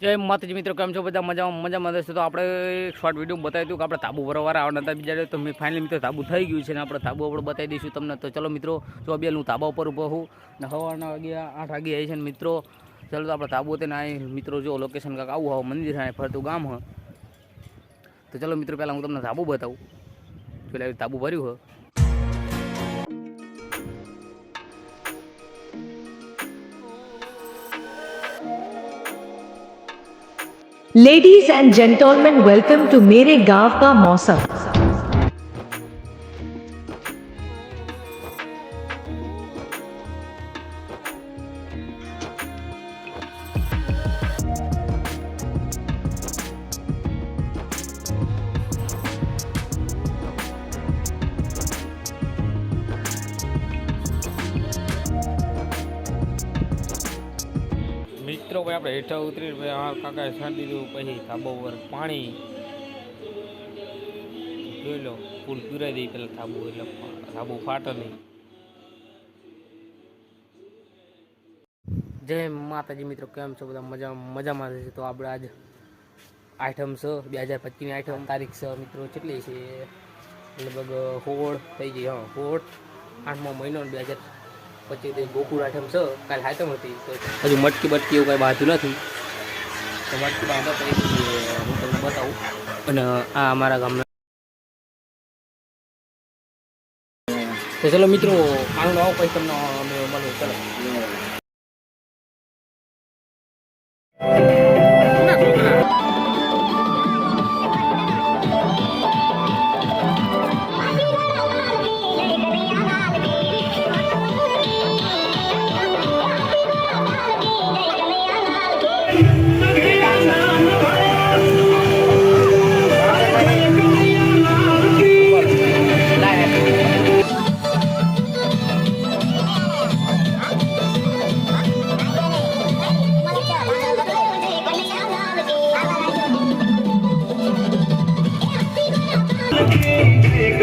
જય માતાજી મિત્રો, કેમ છો? બધા મજામાં? મજામાં દોસ્તો તો આપણે શોર્ટ વીડિયો બતાવી દઉં કે આપણે તાબુ ભરવા આવવાના હતા બીજા તો મેં ફાઇનલી મિત્રો તાબુ થઈ ગયું છે ને આપણે તાબુ આપણે બતાવી દઈશું તમને. તો ચલો મિત્રો, જો બે હું તાબા ઉપર ઊભો છું ને સવારના વાગ્યા આઠ વાગે આવી છે ને મિત્રો, ચલો તો આપણે તાબુ તેને અહીં મિત્રો જો લોકેશન કાંક આવું હોય મંદિર હોય ફરતું ગામ હોય. તો ચલો મિત્રો, પહેલાં હું તમને તાબુ બતાવું. પેલા તાબુ ભર્યું હોય. ladies and gentleman welcome to मेरे गांव का मौसम મિત્રો, ભાઈ, આપણે હેઠા ઉતરી ભાઈ, આ કાકાએ છાંટી દીધું, પછી થાબો ઉપર પાણી. જોઈ લો, ફૂલ પીરાઈ દઈ પેલા થાબુ એટલે થાબુ ફાટે નહીં. જય માતાજી મિત્રો, કેમ છો બધા? મજા મજામાં છે તો આપણે આજ આઈટમ છે, બે હજાર પચીસની આઈટમ તારીખ છે મિત્રો, કેટલી છે? લગભગ સોળ થઈ ગઈ, હા સોળ આઠમો મહિનો બે હજાર પછી તે ગોકુળ આઠમ છે કાલ હાથમ હતી તો હજુ મટકી બટકી એવું કાંઈ બાંધ્યું નથી. તો મટકી બાંધો પછી હું તમને બતાવું. અને આ અમારા ગામના તો ચલો મિત્રો આનું આવો પછી તમને અમે મળું ચલો.